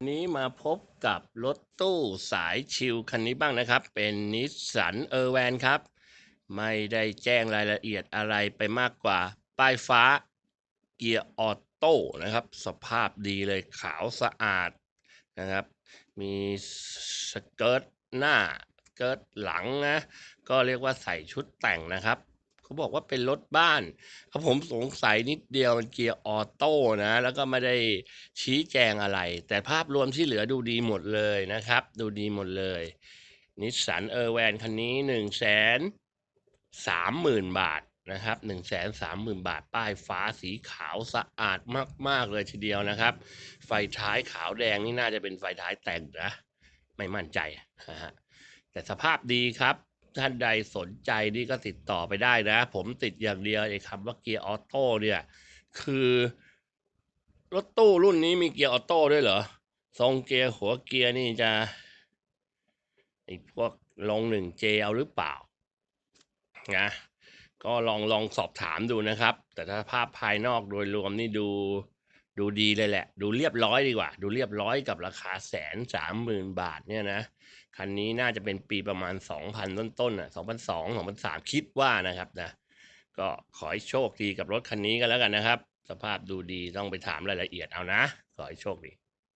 ันนี้มาพบกับรถตู้สายชิลคันนี้บ้างนะครับ เป็นนิสสันเออร์แวนครับ ไม่ได้แจ้งรายละเอียดอะไรไปมากกว่า ป้ายฟ้าเกียร์ออโต้นะครับ สภาพดีเลยขาวสะอาดนะครับ มีสเกิร์ตหน้า เกิร์ตหลังนะ ก็เรียกว่าใส่ชุดแต่งนะครับ เขาบอกว่าเป็นรถบ้านครับผมสงสัยนิดเดียวมันเกียร์ออโต้นะ แล้วก็ไม่ได้ชี้แจงอะไร แต่ภาพรวมที่เหลือดูดีหมดเลยนะครับ ดูดีหมดเลยนิสสันเออร์แวนคันนี้หนึ่งแสนสามหมื่นบาทนะครับหนึ่งแสนสามหมื่นบาท ป้ายฟ้าสีขาวสะอาดมาก ๆ เลยทีเดียวนะครับ ไฟท้ายขาวแดงนี่น่าจะเป็นไฟท้ายแต่งนะ ไม่มั่นใจนะฮะแต่สภาพดีครับ ท่านใดสนใจนี่ก็ติดต่อไปได้นะ ผมติดอย่างเดียวไอ้คำว่าเกียร์ออโต้เนี่ย คือรถตู้รุ่นนี้มีเกียร์ออโต้ด้วยเหรอ ทรงเกียร์หัวเกียร์นี่จะไอ้พวกลงหนึ่งเจเอาหรือเปล่านะก็ลองลองสอบถามดูนะครับ แต่ถ้าภาพภายนอกโดยรวมนี่ดู ดูดีเลยแหละ ดูเรียบร้อยดีกว่า ดูเรียบร้อยกับราคาแสนสามหมื่นบาทเนี่ยนะคันนี้น่าจะเป็นปีประมาณ 2,000 ต้นๆอะ2,002 2,003 คิดว่านะครับนะก็ขอให้โชคดีกับรถคันนี้กันแล้วกันนะครับ สภาพดูดีต้องไปถามรายละเอียดเอานะ ขอให้โชคดี